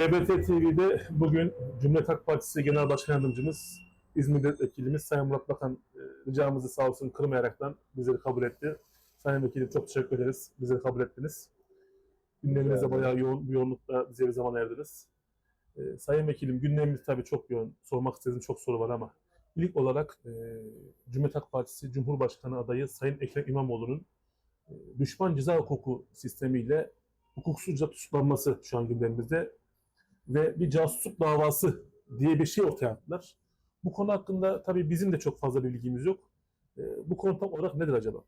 TBT TV'de bugün Cumhuriyet Halk Partisi Genel Başkan Yardımcımız, İzmir Milletvekilimiz Sayın Murat Bakan e, ricamızı sağ olsun kırmayaraktan bizleri kabul etti. Sayın Vekilim çok teşekkür ederiz. Bizleri kabul ettiniz. Ederim. bayağı yoğun bir yoğunlukta bize bir zaman ayırdınız. E, Sayın Vekilim gündemimiz tabii çok yoğun. Sormak istediğim çok soru var ama ilk olarak e, Cumhuriyet Halk Partisi Cumhurbaşkanı adayı Sayın Ekrem İmamoğlu'nun e, düşman ceza hukuku sistemiyle hukuksuzca tutuklanması şu an gündemimizde ve bir casusluk davası diye bir şey ortaya attılar. Bu konu hakkında tabii bizim de çok fazla bilgimiz yok. E, bu konu tam olarak nedir acaba?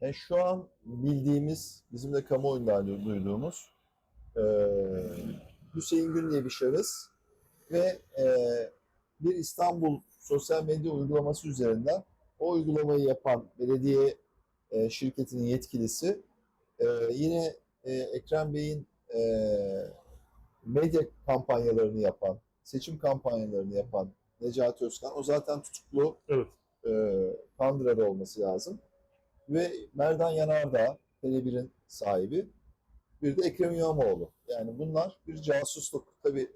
Yani şu an bildiğimiz, bizim de kamuoyundan duyduğumuz eee Hüseyin Gün diye bir şahıs ve eee, bir İstanbul sosyal medya uygulaması üzerinden o uygulamayı yapan belediye eee, şirketinin yetkilisi eee, yine eee, Ekrem Bey'in eee, medya kampanyalarını yapan, seçim kampanyalarını yapan Necati Özkan, o zaten tutuklu Evet. e, Kandıra'da olması lazım. Ve Merdan Yanardağ, Tele1'in sahibi. Bir de Ekrem İmamoğlu. Yani bunlar bir casusluk. Tabii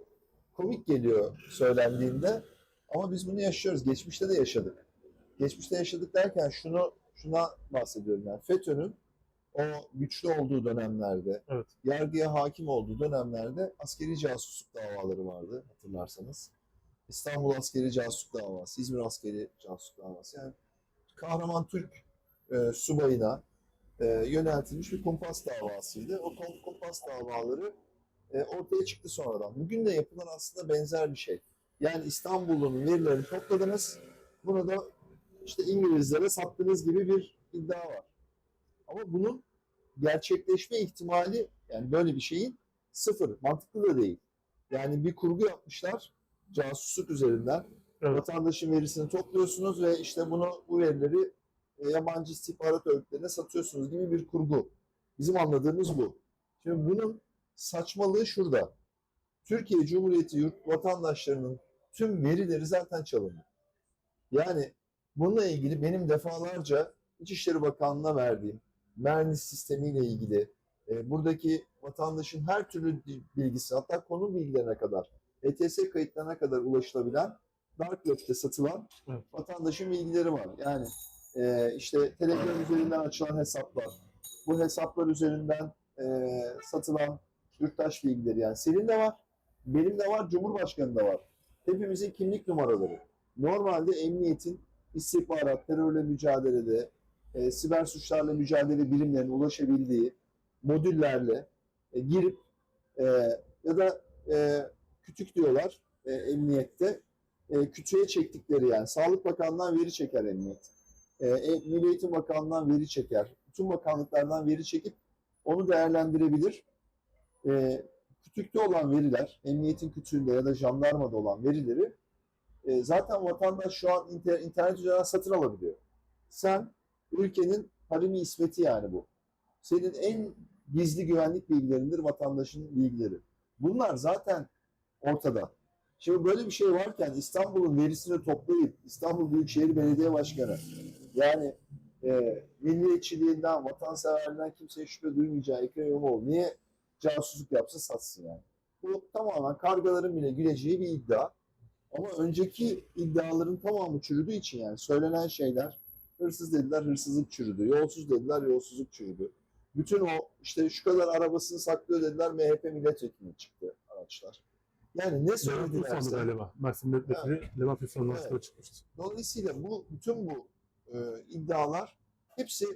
komik geliyor söylendiğinde ama biz bunu yaşıyoruz. Geçmişte de yaşadık. Geçmişte yaşadık derken şunu şuna bahsediyorum yani FETÖ'nün o güçlü olduğu dönemlerde, Evet. yargıya hakim olduğu dönemlerde askeri casusluk davaları vardı hatırlarsanız. İstanbul askeri casusluk davası, İzmir askeri casusluk davası. Yani kahraman Türk e, subayına e, yöneltilmiş bir kumpas davasıydı. O kum- kumpas davaları e, ortaya çıktı sonradan. Bugün de yapılan aslında benzer bir şey. Yani İstanbul'un verilerini topladınız, bunu da işte İngilizlere sattınız gibi bir iddia var. Ama bunun gerçekleşme ihtimali yani böyle bir şeyin sıfır. Mantıklı da değil. Yani bir kurgu yapmışlar casusluk üzerinden. Evet. Vatandaşın verisini topluyorsunuz ve işte bunu bu verileri e, yabancı istihbarat örgütlerine satıyorsunuz gibi bir kurgu. Bizim anladığımız bu. Şimdi bunun saçmalığı şurada. Türkiye Cumhuriyeti yurt vatandaşlarının tüm verileri zaten çalındı. Yani bununla ilgili benim defalarca İçişleri Bakanlığı'na verdiğim Mernis sistemiyle ilgili e, buradaki vatandaşın her türlü bilgisi hatta konu bilgilerine kadar ETS kayıtlarına kadar ulaşılabilen Dark Web'de satılan Evet. vatandaşın bilgileri var. Yani e, işte telefon üzerinden açılan hesaplar, bu hesaplar üzerinden e, satılan yurttaş bilgileri yani senin de var, benim de var, Cumhurbaşkanı da var. Hepimizin kimlik numaraları. Normalde emniyetin istihbarat, terörle mücadelede, e, siber suçlarla mücadele birimlerine ulaşabildiği modüllerle e, girip e, ya da e, kütük diyorlar e, emniyette. E, kütüğe çektikleri yani Sağlık Bakanlığı'ndan veri çeker emniyet. E, e, Milli Eğitim Bakanlığı'ndan veri çeker. Bütün bakanlıklardan veri çekip onu değerlendirebilir. E, kütükte olan veriler, emniyetin kütüğünde ya da jandarmada olan verileri e, zaten vatandaş şu an inter- internet üzerinden satın alabiliyor. Sen ülkenin harimi ismeti yani bu. Senin en gizli güvenlik bilgilerindir vatandaşın bilgileri. Bunlar zaten ortada. Şimdi böyle bir şey varken İstanbul'un verisini toplayıp İstanbul Büyükşehir Belediye Başkanı yani e, milliyetçiliğinden, vatanseverliğinden kimseye şüphe duymayacağı Ekrem İmamoğlu niye casusluk yapsa satsın yani. Bu tamamen kargaların bile güleceği bir iddia. Ama önceki iddiaların tamamı çürüdüğü için yani söylenen şeyler hırsız dediler hırsızlık çürüdü, yolsuz dediler yolsuzluk çürüdü. Bütün o işte şu kadar arabasını saklıyor dediler MHP milletvekili çıktı araçlar. Yani ne söyledilerse galiba. Mersin Milletvekili Levent Ünsal'ın Evet. evet. çıkmıştı. Dolayısıyla bu bütün bu e, iddialar hepsi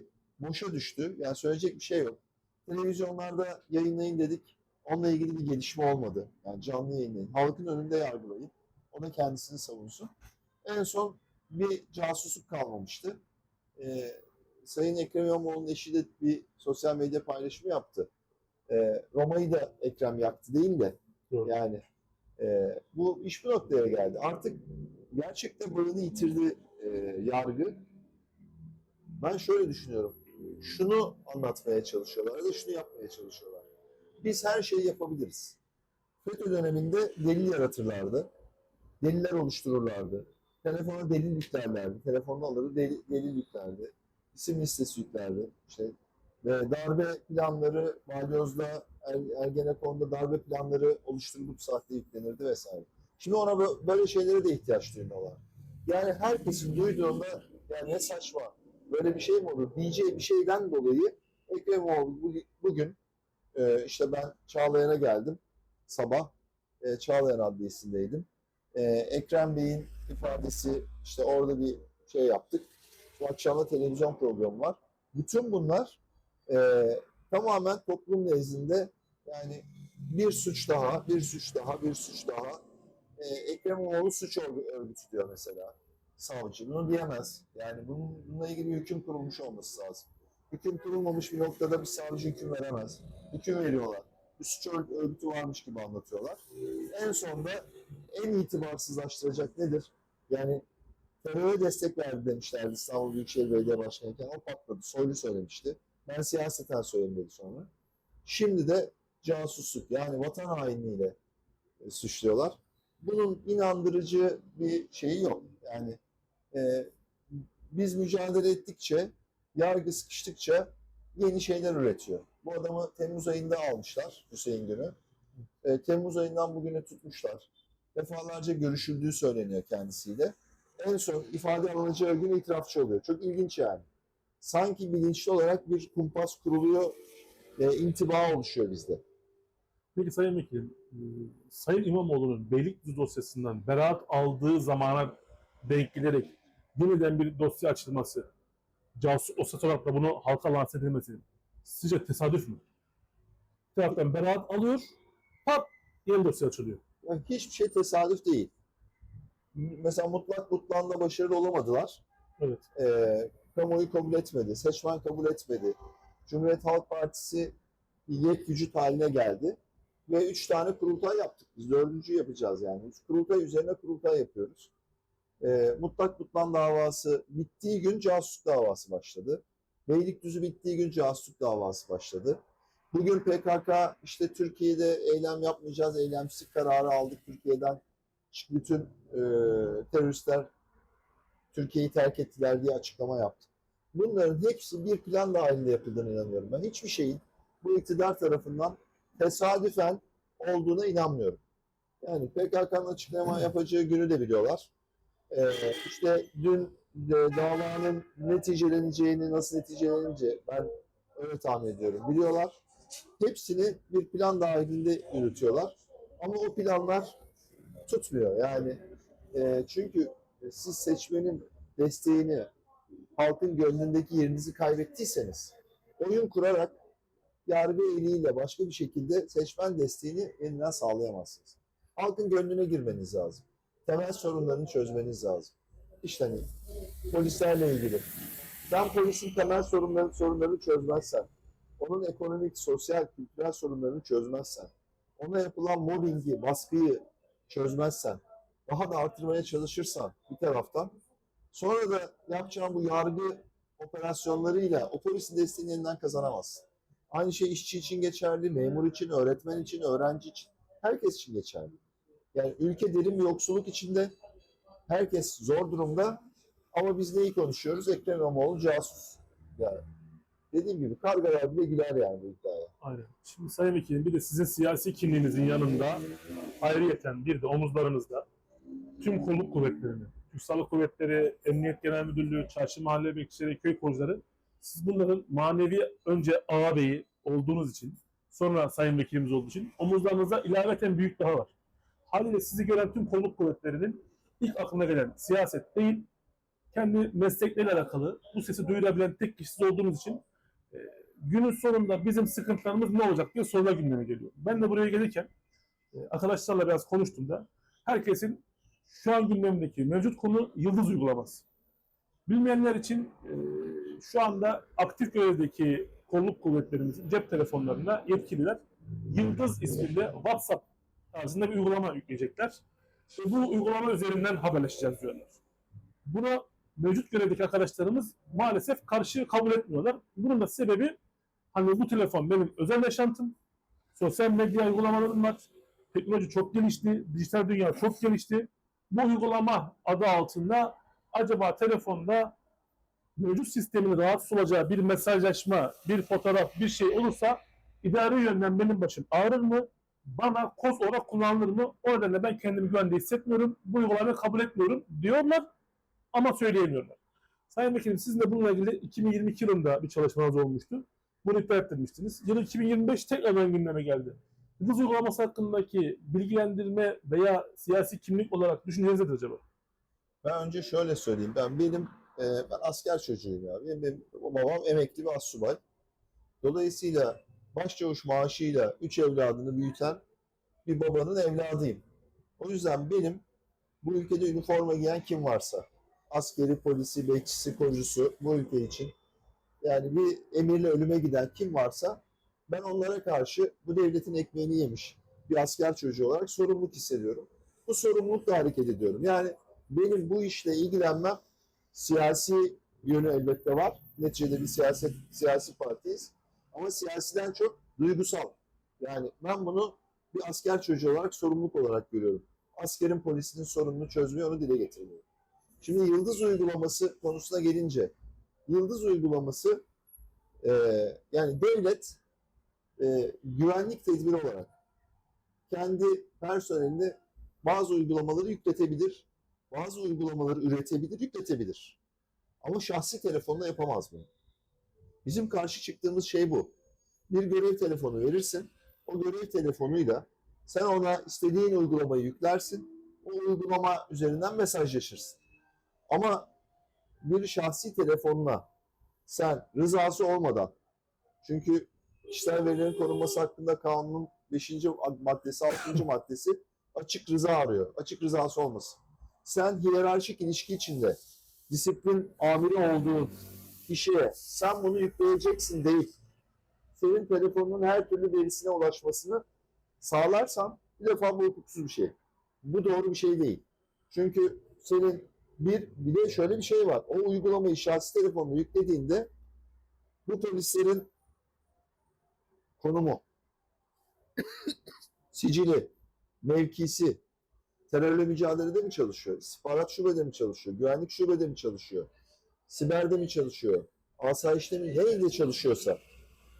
boşa düştü. Yani söyleyecek bir şey yok. Televizyonlarda yayınlayın dedik. Onunla ilgili bir gelişme olmadı. Yani canlı yayınlayın. Halkın önünde yargılayın. O da kendisini savunsun. En son bir casusluk kalmamıştı. E, Sayın Ekrem İmamoğlu'nun eşi de bir sosyal medya paylaşımı yaptı. E, Roma'yı da Ekrem yaktı değil de Doğru. yani e, bu iş bu noktaya geldi. Artık gerçekten bağını yitirdi e, yargı. Ben şöyle düşünüyorum. Şunu anlatmaya çalışıyorlar ya da şunu yapmaya çalışıyorlar. Biz her şeyi yapabiliriz. FETÖ döneminde delil yaratırlardı. Deliller oluştururlardı. Telefona delil yüklerlerdi. Telefonda alırdı delil, delil yüklerdi. İsim listesi yüklerdi. İşte Ve darbe planları Balyoz'da, Er- Ergenekon'da darbe planları oluşturulup sahte yüklenirdi vesaire. Şimdi ona bö- böyle şeylere de ihtiyaç duymuyorlar. Yani herkesin duyduğunda yani ne saçma böyle bir şey mi olur diyeceği bir şeyden dolayı Ekrem İmamoğlu bu- bugün e, işte ben Çağlayan'a geldim sabah e, Çağlayan Adliyesi'ndeydim. E, Ekrem Bey'in ifadesi işte orada bir şey yaptık. Bu akşam da televizyon programı var. Bütün bunlar e, tamamen toplum nezdinde yani bir suç daha, bir suç daha, bir suç daha. E, Ekrem İmamoğlu suç örgü- örgütü diyor mesela savcı. Bunu diyemez. Yani bunun, bununla ilgili hüküm kurulmuş olması lazım. Hüküm kurulmamış bir noktada bir savcı hüküm veremez. Hüküm veriyorlar. Bir suç ör- örgütü varmış gibi anlatıyorlar. En sonunda en itibarsızlaştıracak nedir? Yani teröre destek verdi demişlerdi İstanbul Büyükşehir Belediye Başkanı'yken. O patladı. Soylu söylemişti. Ben siyaseten söyledim sonra. Şimdi de casusluk yani vatan hainliğiyle e, suçluyorlar. Bunun inandırıcı bir şeyi yok. Yani e, biz mücadele ettikçe, yargı sıkıştıkça yeni şeyler üretiyor. Bu adamı Temmuz ayında almışlar Hüseyin Günü. E, Temmuz ayından bugüne tutmuşlar. Defalarca görüşüldüğü söyleniyor kendisiyle. En son ifade alınacağı gün itirafçı oluyor. Çok ilginç yani. Sanki bilinçli olarak bir kumpas kuruluyor, e, intiba oluşuyor bizde. Peki Sayın Vekilim, e, Sayın İmamoğlu'nun Beylikdüzü dosyasından beraat aldığı zamana denk gelerek yeniden bir dosya açılması, casus dosyası olarak da bunu halka lanse edilmesi sizce tesadüf mü? Bir taraftan beraat alıyor, pat yeni dosya açılıyor. Yani hiçbir şey tesadüf değil. Mesela mutlak mutlağında başarılı olamadılar. Evet. Ee, kamuoyu kabul etmedi, seçmen kabul etmedi. Cumhuriyet Halk Partisi yek vücut haline geldi. Ve üç tane kurultay yaptık. Biz dördüncü yapacağız yani. Üç kurultay üzerine kurultay yapıyoruz. Ee, mutlak mutlan davası bittiği gün casusluk davası başladı. Beylikdüzü bittiği gün casusluk davası başladı. Bugün PKK işte Türkiye'de eylem yapmayacağız, eylemsizlik kararı aldık Türkiye'den. Bütün e, teröristler Türkiye'yi terk ettiler diye açıklama yaptı. Bunların hepsi bir plan dahilinde yapıldığına inanıyorum. Ben hiçbir şeyin bu iktidar tarafından tesadüfen olduğuna inanmıyorum. Yani PKK'nın açıklama yapacağı günü de biliyorlar. Ee, işte dün e, davanın neticeleneceğini, nasıl neticeleneceğini ben öyle tahmin ediyorum. Biliyorlar. Hepsini bir plan dahilinde yürütüyorlar. Ama o planlar tutmuyor. Yani e, çünkü siz seçmenin desteğini, halkın gönlündeki yerinizi kaybettiyseniz oyun kurarak yargı eliyle başka bir şekilde seçmen desteğini yeniden sağlayamazsınız. Halkın gönlüne girmeniz lazım. Temel sorunlarını çözmeniz lazım. İşte hani polislerle ilgili. Sen polisin temel sorunları, sorunlarını çözmezsen, onun ekonomik, sosyal, kültürel sorunlarını çözmezsen, ona yapılan mobbingi, baskıyı çözmezsen, daha da artırmaya çalışırsan bir taraftan, sonra da yapacağın bu yargı operasyonlarıyla o polisin desteğini yeniden kazanamazsın. Aynı şey işçi için geçerli, memur için, öğretmen için, öğrenci için, herkes için geçerli. Yani ülke derin bir yoksulluk içinde, herkes zor durumda ama biz neyi konuşuyoruz? Ekrem İmamoğlu casus. Yani dediğim gibi kargalar bile güler yani bu iddiaya. Aynen. Şimdi Sayın Vekilim bir de sizin siyasi kimliğinizin yanında ayrıyeten bir de omuzlarınızda tüm kolluk kuvvetlerini, Türk Silahlı Kuvvetleri, Emniyet Genel Müdürlüğü, Çarşı Mahalle Bekçileri, Köy Korucuları siz bunların manevi önce ağabeyi olduğunuz için sonra Sayın Vekilimiz olduğu için omuzlarınızda ilaveten büyük daha var. Haliyle sizi gören tüm kolluk kuvvetlerinin ilk aklına gelen siyaset değil, kendi meslekleriyle alakalı bu sesi duyurabilen tek kişi olduğunuz için günün sonunda bizim sıkıntılarımız ne olacak diye sorular gündeme geliyor. Ben de buraya gelirken e, arkadaşlarla biraz konuştuğumda herkesin şu an gündemdeki mevcut konu yıldız uygulaması. Bilmeyenler için e, şu anda aktif görevdeki kolluk kuvvetlerimizin cep telefonlarına yetkililer Yıldız isminde WhatsApp tarzında bir uygulama yükleyecekler. Bu uygulama üzerinden haberleşeceğiz diyorlar. Buna mevcut görevdeki arkadaşlarımız maalesef karşı kabul etmiyorlar. Bunun da sebebi hani bu telefon benim özel yaşantım. Sosyal medya uygulamalarım var. Teknoloji çok gelişti. Dijital dünya çok gelişti. Bu uygulama adı altında acaba telefonda mevcut sistemin rahatsız olacağı bir mesajlaşma, bir fotoğraf, bir şey olursa idari yönden benim başım ağrır mı? Bana koz olarak kullanılır mı? O nedenle ben kendimi güvende hissetmiyorum. Bu uygulamayı kabul etmiyorum diyorlar ama söyleyemiyorlar. Sayın Vekilim sizin de bununla ilgili 2022 yılında bir çalışmanız olmuştu. Bunu iptal ettirmiştiniz. Yıl 2025 tekrardan gündeme geldi. Yıldız uygulaması hakkındaki bilgilendirme veya siyasi kimlik olarak düşünceniz nedir acaba? Ben önce şöyle söyleyeyim. Ben benim e, ben asker çocuğuyum ya. Benim, benim babam emekli bir assubay. Dolayısıyla başçavuş maaşıyla üç evladını büyüten bir babanın evladıyım. O yüzden benim bu ülkede üniforma giyen kim varsa, askeri, polisi, bekçisi, korucusu bu ülke için yani bir emirle ölüme giden kim varsa ben onlara karşı bu devletin ekmeğini yemiş bir asker çocuğu olarak sorumluluk hissediyorum. Bu sorumlulukla hareket ediyorum. Yani benim bu işle ilgilenmem siyasi yönü elbette var. Neticede bir siyaset siyasi partiyiz. Ama siyasiden çok duygusal. Yani ben bunu bir asker çocuğu olarak sorumluluk olarak görüyorum. Askerin polisinin sorununu çözmüyor, onu dile getirmiyor. Şimdi yıldız uygulaması konusuna gelince, yıldız uygulaması e, yani devlet e, güvenlik tedbiri olarak kendi personeline bazı uygulamaları yükletebilir, bazı uygulamaları üretebilir, yükletebilir. Ama şahsi telefonla yapamaz bunu. Bizim karşı çıktığımız şey bu. Bir görev telefonu verirsin, o görev telefonuyla sen ona istediğin uygulamayı yüklersin, o uygulama üzerinden mesajlaşırsın. Ama bir şahsi telefonla sen rızası olmadan, çünkü kişisel verilerin korunması hakkında kanunun 5. maddesi, 6. maddesi açık rıza arıyor. Açık rızası olmasın. Sen hiyerarşik ilişki içinde disiplin amiri olduğun kişiye sen bunu yükleyeceksin değil. Senin telefonunun her türlü verisine ulaşmasını sağlarsan bir defa bu hukuksuz bir şey. Bu doğru bir şey değil. Çünkü senin bir, bir de şöyle bir şey var. O uygulamayı şahsi telefonuna yüklediğinde bu polislerin konumu, sicili, mevkisi, terörle mücadelede mi çalışıyor? İstihbarat şubede mi çalışıyor? Güvenlik şubede mi çalışıyor? Siberde mi çalışıyor? Asayişte mi? Nerede çalışıyorsa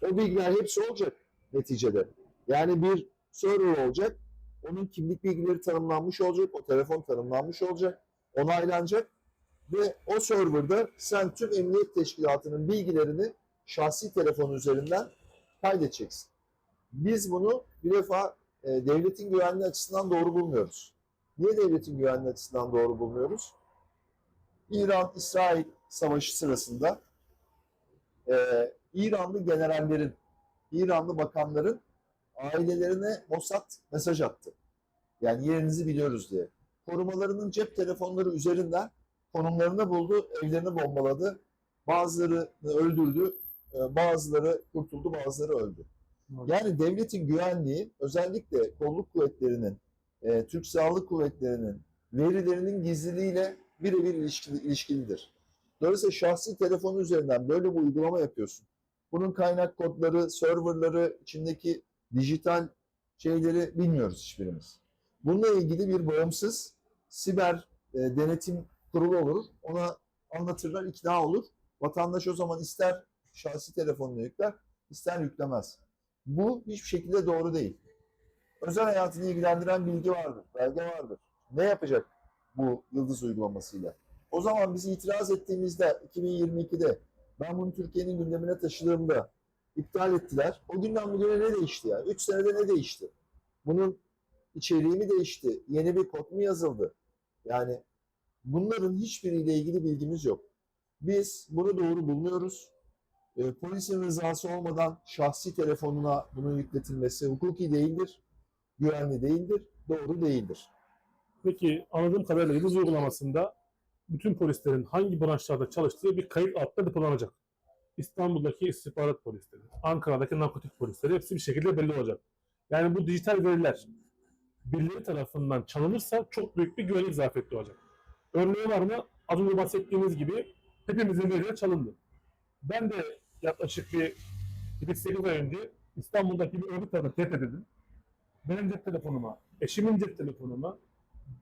o bilgiler hepsi olacak neticede. Yani bir server olacak. Onun kimlik bilgileri tanımlanmış olacak. O telefon tanımlanmış olacak. Onaylanacak. Ve o serverda sen tüm emniyet teşkilatının bilgilerini şahsi telefon üzerinden kaydedeceksin. Biz bunu bir defa e, devletin güvenliği açısından doğru bulmuyoruz. Niye devletin güvenliği açısından doğru bulmuyoruz? İran-İsrail savaşı sırasında e, İranlı generallerin, İranlı bakanların ailelerine Mossad mesaj attı. Yani yerinizi biliyoruz diye. Korumalarının cep telefonları üzerinden konumlarını buldu, evlerini bombaladı. Bazıları öldürdü, e, bazıları kurtuldu, bazıları öldü. Yani devletin güvenliği özellikle kolluk kuvvetlerinin, e, Türk Silahlı Kuvvetleri'nin verilerinin gizliliğiyle birebir ilişkili, ilişkilidir. Dolayısıyla şahsi telefonu üzerinden böyle bir uygulama yapıyorsun. Bunun kaynak kodları, serverları, içindeki dijital şeyleri bilmiyoruz hiçbirimiz. Bununla ilgili bir bağımsız siber e, denetim kurulu olur. Ona anlatırlar, ikna olur. Vatandaş o zaman ister şahsi telefonunu yükler, ister yüklemez. Bu hiçbir şekilde doğru değil. Özel hayatını ilgilendiren bilgi vardır, belge vardır. Ne yapacak bu yıldız uygulamasıyla? O zaman biz itiraz ettiğimizde 2022'de ben bunu Türkiye'nin gündemine taşıdığımda iptal ettiler. O günden bugüne ne değişti ya? 3 senede ne değişti? Bunun içeriği mi değişti? Yeni bir kod mu yazıldı? Yani bunların hiçbiriyle ilgili bilgimiz yok. Biz bunu doğru bulmuyoruz. E, polisin rızası olmadan şahsi telefonuna bunun yükletilmesi hukuki değildir, güvenli değildir, doğru değildir. Peki anladığım kadarıyla Yıldız uygulamasında bütün polislerin hangi branşlarda çalıştığı bir kayıt altında depolanacak. İstanbul'daki istihbarat polisleri, Ankara'daki narkotik polisleri hepsi bir şekilde belli olacak. Yani bu dijital veriler birileri tarafından çalınırsa çok büyük bir güvenlik zafiyeti olacak. Örneği var mı? Az önce bahsettiğimiz gibi hepimizin verileri çalındı. Ben de yaklaşık bir 7-8 ay önce İstanbul'daki bir örgüt tarafından tehdit edildim. Benim cep telefonuma, eşimin cep telefonuma,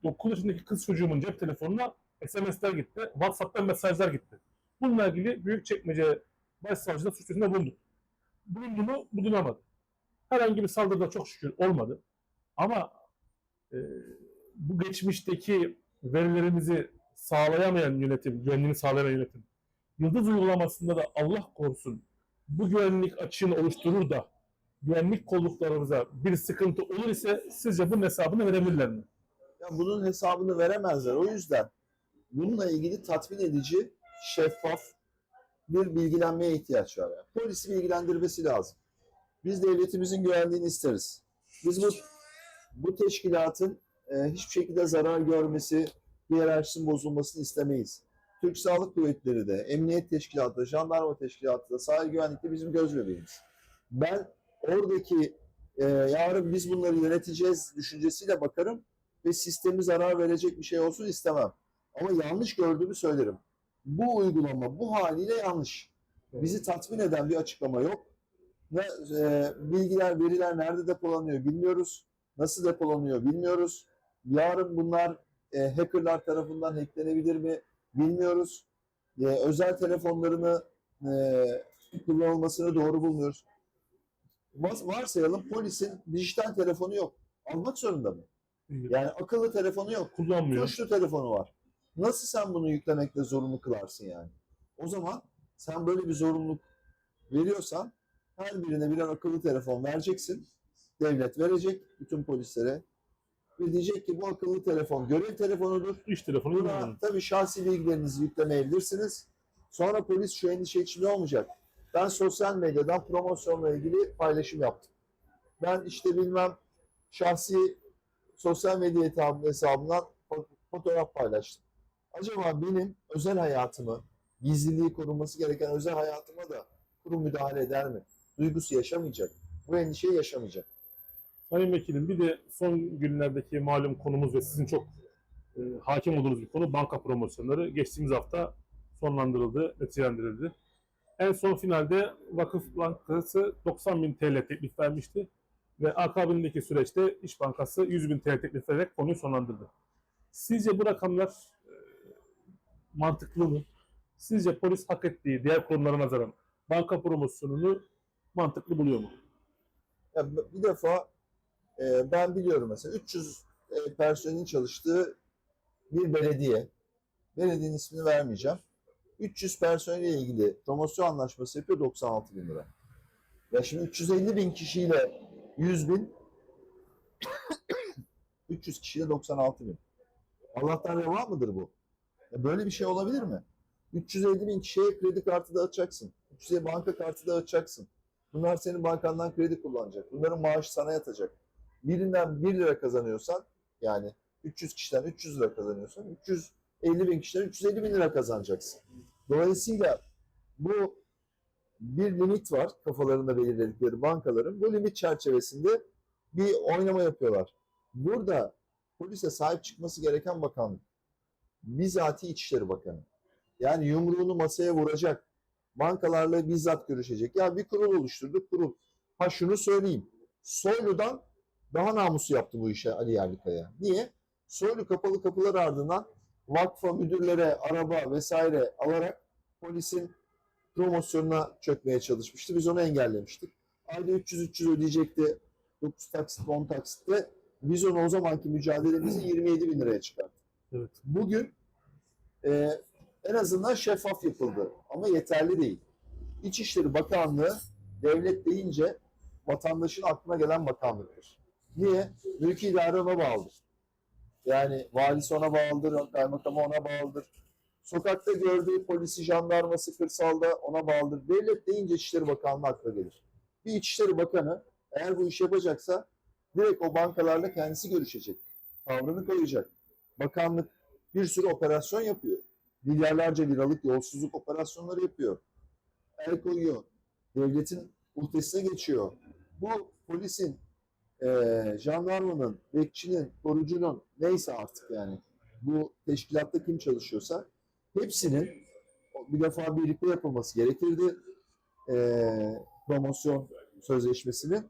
9 yaşındaki kız çocuğumun cep telefonuna SMS'ler gitti, WhatsApp'tan mesajlar gitti. Bu Bununla ilgili Büyükçekmece Başsavcılığı suç duyurusunda bulunduk. Bulundu mu? Bulunamadı. Herhangi bir saldırıda çok şükür olmadı. Ama bu geçmişteki verilerimizi sağlayamayan yönetim, güvenliğini sağlayamayan yönetim, Yıldız uygulamasında da Allah korusun bu güvenlik açığını oluşturur da güvenlik kolluklarımıza bir sıkıntı olur ise sizce bunun hesabını verebilirler mi? Ya bunun hesabını veremezler. O yüzden bununla ilgili tatmin edici, şeffaf bir bilgilenmeye ihtiyaç var. Yani polisi bilgilendirmesi lazım. Biz devletimizin güvenliğini isteriz. Biz bu bu teşkilatın e, hiçbir şekilde zarar görmesi, hiyerarşisinin bozulmasını istemeyiz. Türk Sağlık Kuvvetleri de, Emniyet Teşkilatı da, Jandarma Teşkilatı da, sahil güvenlikte bizim göz bebeğimiz. Ben oradaki e, yarın biz bunları yöneteceğiz düşüncesiyle bakarım ve sistemi zarar verecek bir şey olsun istemem. Ama yanlış gördüğümü söylerim. Bu uygulama bu haliyle yanlış. Bizi tatmin eden bir açıklama yok. Ne, e, bilgiler, veriler nerede depolanıyor bilmiyoruz. Nasıl depolanıyor bilmiyoruz. Yarın bunlar e, hackerlar tarafından hacklenebilir mi bilmiyoruz. E, özel telefonlarını e, kullanılmasını doğru bulmuyoruz. Varsayalım polisin dijital telefonu yok. Almak zorunda mı? Yani akıllı telefonu yok. Kullanmıyor. Tuşlu telefonu var. Nasıl sen bunu yüklemekle zorunlu kılarsın yani? O zaman sen böyle bir zorunluluk veriyorsan her birine birer akıllı telefon vereceksin. Devlet verecek bütün polislere. Ve diyecek ki bu akıllı telefon görev telefonudur. İş telefonu Buna tabii şahsi bilgilerinizi yüklemeyebilirsiniz. Sonra polis şu endişe içinde olmayacak. Ben sosyal medyadan promosyonla ilgili paylaşım yaptım. Ben işte bilmem şahsi sosyal medya hesabı- hesabından fo- fotoğraf paylaştım. Acaba benim özel hayatımı, gizliliği korunması gereken özel hayatıma da kurum müdahale eder mi? Duygusu yaşamayacak. Bu endişeyi yaşamayacak. Sayın Vekilim bir de son günlerdeki malum konumuz ve sizin çok e, hakim olduğunuz bir konu banka promosyonları. Geçtiğimiz hafta sonlandırıldı, neticelendirildi. En son finalde Vakıf Bankası 90 bin TL teklif vermişti ve akabindeki süreçte İş Bankası 100 bin TL teklif vererek konuyu sonlandırdı. Sizce bu rakamlar e, mantıklı mı? Sizce polis hak ettiği diğer kurumlara nazaran banka promosyonunu mantıklı buluyor mu? Ya bir defa e, ben biliyorum mesela 300 e, personelin çalıştığı bir belediye. Belediyenin ismini vermeyeceğim. 300 personelle ilgili promosyon anlaşması yapıyor 96 bin lira. Ya şimdi 350 bin kişiyle 100 bin 300 kişiyle 96 bin. Allah'tan reva mıdır bu? Ya böyle bir şey olabilir mi? 350 bin kişiye kredi kartı dağıtacaksın. 300'e banka kartı dağıtacaksın. Bunlar senin bankandan kredi kullanacak. Bunların maaşı sana yatacak. Birinden 1 lira kazanıyorsan yani 300 kişiden 300 lira kazanıyorsan 350 bin kişiden 350 bin lira kazanacaksın. Dolayısıyla bu bir limit var kafalarında belirledikleri bankaların. Bu limit çerçevesinde bir oynama yapıyorlar. Burada polise sahip çıkması gereken bakanlık. Bizatihi İçişleri Bakanı. Yani yumruğunu masaya vuracak bankalarla bizzat görüşecek. Ya bir kurul oluşturduk kurul. Ha şunu söyleyeyim. Soylu'dan daha namuslu yaptı bu işe Ali Yerlikaya. Niye? Soylu kapalı kapılar ardından vakfa müdürlere araba vesaire alarak polisin promosyonuna çökmeye çalışmıştı. Biz onu engellemiştik. Ayda 300-300 ödeyecekti. 9 taksit, 10 taksitte. Biz onu o zamanki mücadelemizi 27 bin liraya çıkarttık. Evet. Bugün e, en azından şeffaf yapıldı ama yeterli değil. İçişleri Bakanlığı devlet deyince vatandaşın aklına gelen bakanlıktır. Niye? Mülki idare ona bağlıdır. Yani valisi ona bağlıdır, kaymakamı ona bağlıdır. Sokakta gördüğü polisi, jandarması, kırsalda ona bağlıdır. Devlet deyince İçişleri Bakanlığı akla gelir. Bir İçişleri Bakanı eğer bu iş yapacaksa direkt o bankalarla kendisi görüşecek. Tavrını koyacak. Bakanlık bir sürü operasyon yapıyor milyarlarca liralık yolsuzluk operasyonları yapıyor. El koyuyor. Devletin uhdesine geçiyor. Bu polisin, eee jandarmanın, bekçinin, korucunun neyse artık yani bu teşkilatta kim çalışıyorsa hepsinin bir defa birlikte yapılması gerekirdi. Eee promosyon sözleşmesini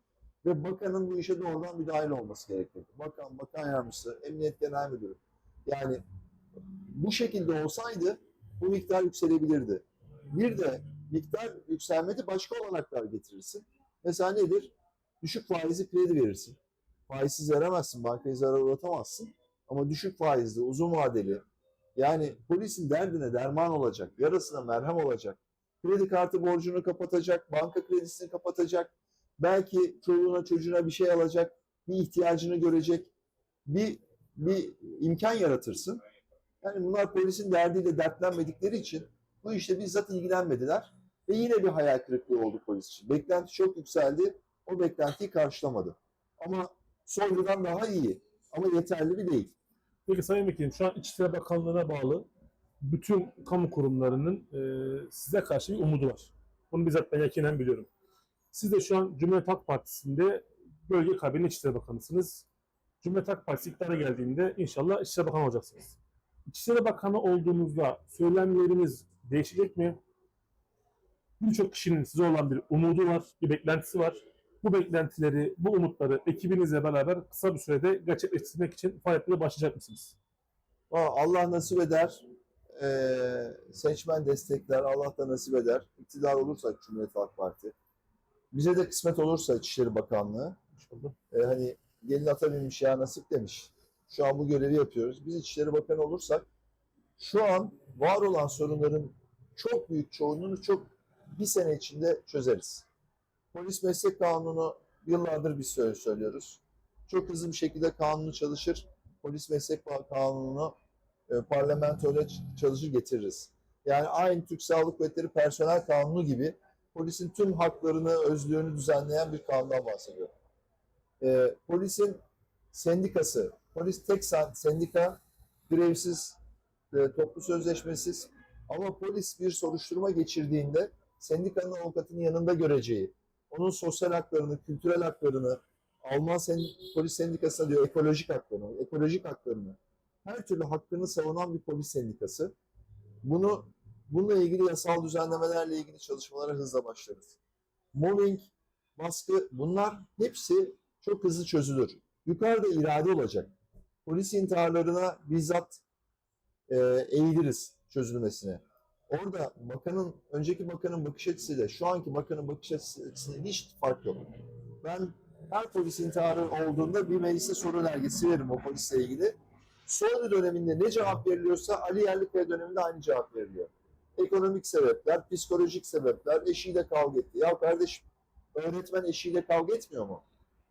ve bakanın bu işe doğrudan müdahil olması gerekirdi. Bakan, bakan yardımcısı, emniyet genel müdürü. Yani bu şekilde olsaydı bu miktar yükselebilirdi. bir de miktar yükselmede başka olanaklar getirirsin. Mesela nedir? Düşük faizli kredi verirsin. Faizsiz veremezsin, bankayı zarar uğratamazsın. Ama düşük faizli, uzun vadeli, yani polisin derdine derman olacak, yarasına merhem olacak, kredi kartı borcunu kapatacak, banka kredisini kapatacak, belki çoluğuna çocuğuna bir şey alacak, bir ihtiyacını görecek, bir, bir imkan yaratırsın. Yani bunlar polisin derdiyle dertlenmedikleri için bu işle bizzat ilgilenmediler. Ve yine bir hayal kırıklığı oldu polis için. Beklenti çok yükseldi. O beklentiyi karşılamadı. Ama Soylu'dan daha iyi. Ama yeterli bir değil. Peki Sayın Vekilim şu an İçişleri Bakanlığı'na bağlı bütün kamu kurumlarının e, size karşı bir umudu var. Bunu bizzat ben yakinen biliyorum. Siz de şu an Cumhuriyet Halk Partisi'nde bölge kabine İçişleri Bakanısınız. Cumhuriyet Halk Partisi iktidara geldiğinde inşallah İçişleri Bakanı olacaksınız. İçişleri Bakanı olduğunuzda söylemleriniz değişecek mi? Birçok kişinin size olan bir umudu var, bir beklentisi var. Bu beklentileri, bu umutları ekibinizle beraber kısa bir sürede gerçekleştirmek için faaliyetlere başlayacak mısınız? Allah nasip eder. Ee, seçmen destekler. Allah da nasip eder. İktidar olursak Cumhuriyet Halk Parti. Bize de kısmet olursa İçişleri Bakanlığı. İnşallah. e, hani gelin ata binmiş ya nasip demiş. Şu an bu görevi yapıyoruz. Biz İçişleri Bakanı olursak şu an var olan sorunların çok büyük çoğunluğunu çok bir sene içinde çözeriz. Polis meslek kanunu yıllardır biz söyle- söylüyoruz. Çok hızlı bir şekilde kanunu çalışır. Polis meslek kanununu e, parlamentoyla çalışır getiririz. Yani aynı Türk Sağlık Kuvvetleri personel kanunu gibi polisin tüm haklarını, özlüğünü düzenleyen bir kanundan bahsediyorum e, polisin sendikası, polis tek sen- sendika, grevsiz, e, toplu sözleşmesiz ama polis bir soruşturma geçirdiğinde sendikanın avukatının yanında göreceği, onun sosyal haklarını, kültürel haklarını, Alman sen, polis sendikasına diyor ekolojik haklarını, ekolojik haklarını, her türlü hakkını savunan bir polis sendikası. Bunu bununla ilgili yasal düzenlemelerle ilgili çalışmalara hızla başlarız. Mobbing, baskı bunlar hepsi çok hızlı çözülür. Yukarıda irade olacak. Polis intiharlarına bizzat e, eğiliriz çözülmesine. Orada bakanın, önceki bakanın bakış açısıyla şu anki bakanın bakış açısıyla hiç fark yok. Ben her polis intiharı olduğunda bir meclise soru önergesi veririm o polisle ilgili. Soylu döneminde ne cevap veriliyorsa Ali Yerlikaya döneminde aynı cevap veriliyor. Ekonomik sebepler, psikolojik sebepler, eşiyle kavga etti. Ya kardeşim öğretmen eşiyle kavga etmiyor mu?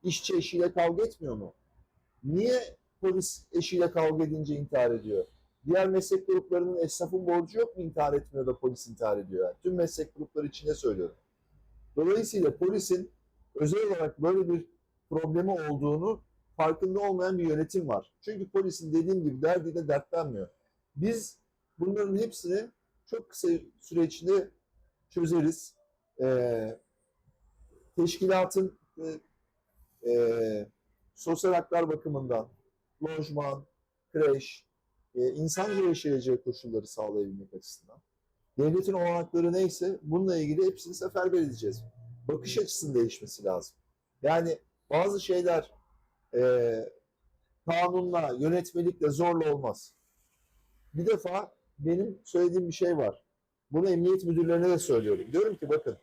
İşçi eşiyle kavga etmiyor mu? Niye polis eşiyle kavga edince intihar ediyor? Diğer meslek gruplarının esnafın borcu yok mu intihar etmiyor da polis intihar ediyor? Yani tüm meslek grupları içinde söylüyorum. Dolayısıyla polisin özel olarak böyle bir problemi olduğunu farkında olmayan bir yönetim var. Çünkü polisin dediğim gibi derdiyle dertlenmiyor. Biz bunların hepsini çok kısa süre içinde çözeriz. Ee, teşkilatın e, e, sosyal haklar bakımından lojman, kreş, e, insanca yaşayacağı koşulları sağlayabilmek açısından. Devletin olanakları neyse bununla ilgili hepsini seferber edeceğiz. Bakış açısının değişmesi lazım. Yani bazı şeyler e, kanunla, yönetmelikle zorla olmaz. Bir defa benim söylediğim bir şey var. Bunu emniyet müdürlerine de söylüyorum. Diyorum ki bakın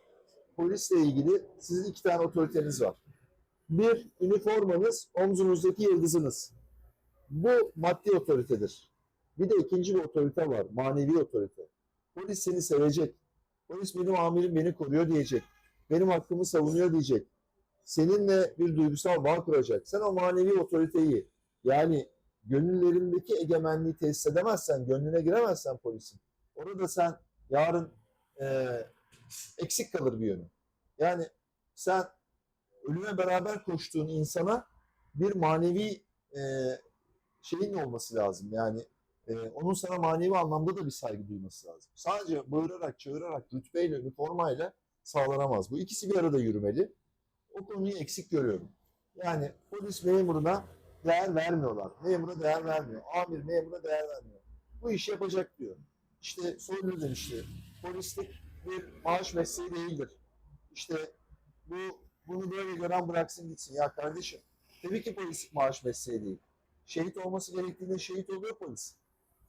polisle ilgili sizin iki tane otoriteniz var. Bir, üniformanız, omzunuzdaki yıldızınız. Bu maddi otoritedir. Bir de ikinci bir otorite var, manevi otorite. Polis seni sevecek. Polis benim amirim beni koruyor diyecek. Benim hakkımı savunuyor diyecek. Seninle bir duygusal bağ kuracak. Sen o manevi otoriteyi yani gönüllerindeki egemenliği tesis edemezsen, gönlüne giremezsen polisin. Orada sen yarın e, eksik kalır bir yönü. Yani sen ölüme beraber koştuğun insana bir manevi e, şeyin olması lazım. Yani e, onun sana manevi anlamda da bir saygı duyması lazım. Sadece bağırarak, çağırarak, rütbeyle, üniformayla sağlanamaz. Bu ikisi bir arada yürümeli. O konuyu eksik görüyorum. Yani polis memuruna değer vermiyorlar. Memura değer vermiyor. Amir memura değer vermiyor. Bu işi yapacak diyor. İşte Soylu demişti. Polislik bir maaş mesleği değildir. İşte bu bunu böyle gören bıraksın gitsin. Ya kardeşim tabii ki polislik maaş mesleği değil. Şehit olması gerektiğinde şehit oluyor polis.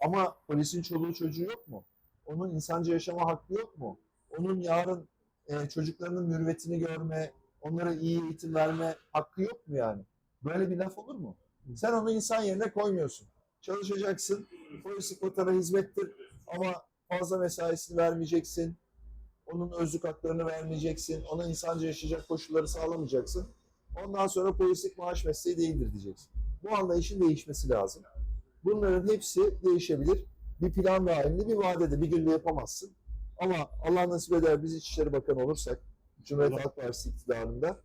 Ama polisin çoluğu çocuğu yok mu? Onun insanca yaşama hakkı yok mu? Onun yarın e, çocuklarının mürüvvetini görme, onlara iyi eğitim verme hakkı yok mu yani? Böyle bir laf olur mu? Sen onu insan yerine koymuyorsun. Çalışacaksın, polislik vatana hizmettir ama fazla mesaisini vermeyeceksin. Onun özlük haklarını vermeyeceksin. Ona insanca yaşayacak koşulları sağlamayacaksın. Ondan sonra polislik maaş mesleği değildir diyeceksin. Bu anlayışın değişmesi lazım. Bunların hepsi değişebilir. Bir plan dahilinde bir vadede bir günde yapamazsın. Ama Allah nasip eder biz İçişleri Bakanı olursak Cumhuriyet Halk Partisi iktidarında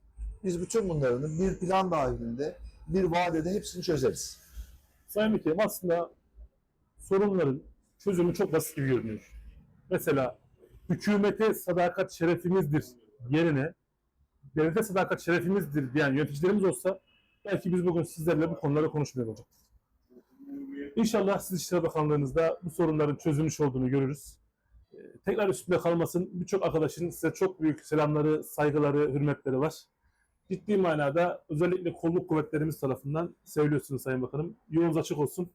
biz bütün bunların bir plan dahilinde bir vadede hepsini çözeriz. Sayın Vekilim aslında sorunların çözümü çok basit gibi görünüyor. Mesela hükümete sadakat şerefimizdir yerine devlete sadakat şerefimizdir diyen yöneticilerimiz olsa belki biz bugün sizlerle bu konuları konuşmuyor olacaktık. İnşallah siz İçişleri Bakanlığınızda bu sorunların çözülmüş olduğunu görürüz. Ee, Tekrar üstünde kalmasın. Birçok arkadaşın size çok büyük selamları, saygıları, hürmetleri var. Ciddi manada özellikle kolluk kuvvetlerimiz tarafından seviliyorsunuz Sayın Bakanım. Yolunuz açık olsun.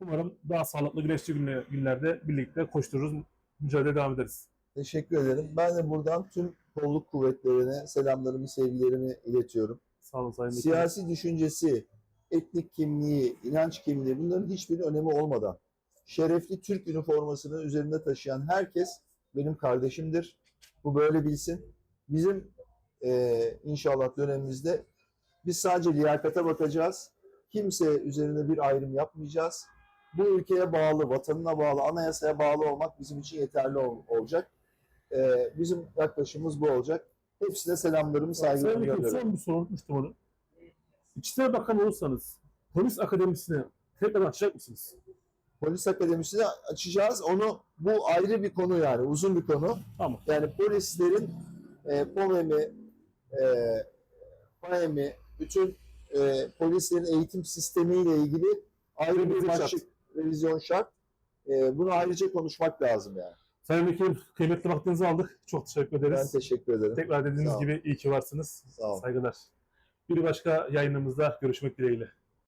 Umarım daha sağlıklı güneşli günle- günlerde birlikte koştururuz, mücadele devam ederiz. Teşekkür ederim. Ben de buradan tüm kolluk kuvvetlerine selamlarımı, sevgilerimi iletiyorum. Sağ olun Sayın. Siyasi düşüncesi, etnik kimliği, inanç kimliği bunların hiçbir önemi olmadan şerefli Türk üniformasını üzerinde taşıyan herkes benim kardeşimdir. Bu böyle bilsin. Bizim eee, inşallah dönemimizde biz sadece liyakata bakacağız. Kimse üzerine bir ayrım yapmayacağız. Bu ülkeye bağlı, vatanına bağlı, anayasaya bağlı olmak bizim için yeterli ol- olacak. Eee, bizim yaklaşımımız bu olacak. Hepsine selamlarımı, saygılarımı gönderiyorum. son bir soru unutmuştum onu. İçişleri Bakanı olursanız polis akademisini tekrar açacak mısınız? Polis Akademisi'ni açacağız. Onu bu ayrı bir konu yani uzun bir konu. Tamam. Yani polislerin e, POMEM'i, e, PAEM'i, bütün e, polislerin eğitim sistemiyle ilgili ayrı bir başlık, revizyon şart. E, bunu ayrıca konuşmak lazım yani. Sayın Vekilim kıymetli vaktinizi aldık. Çok teşekkür Ben ederiz. teşekkür ederim. Tekrar dediğiniz gibi iyi ki varsınız. Sağ olun. Saygılar. Bir başka yayınımızda görüşmek dileğiyle.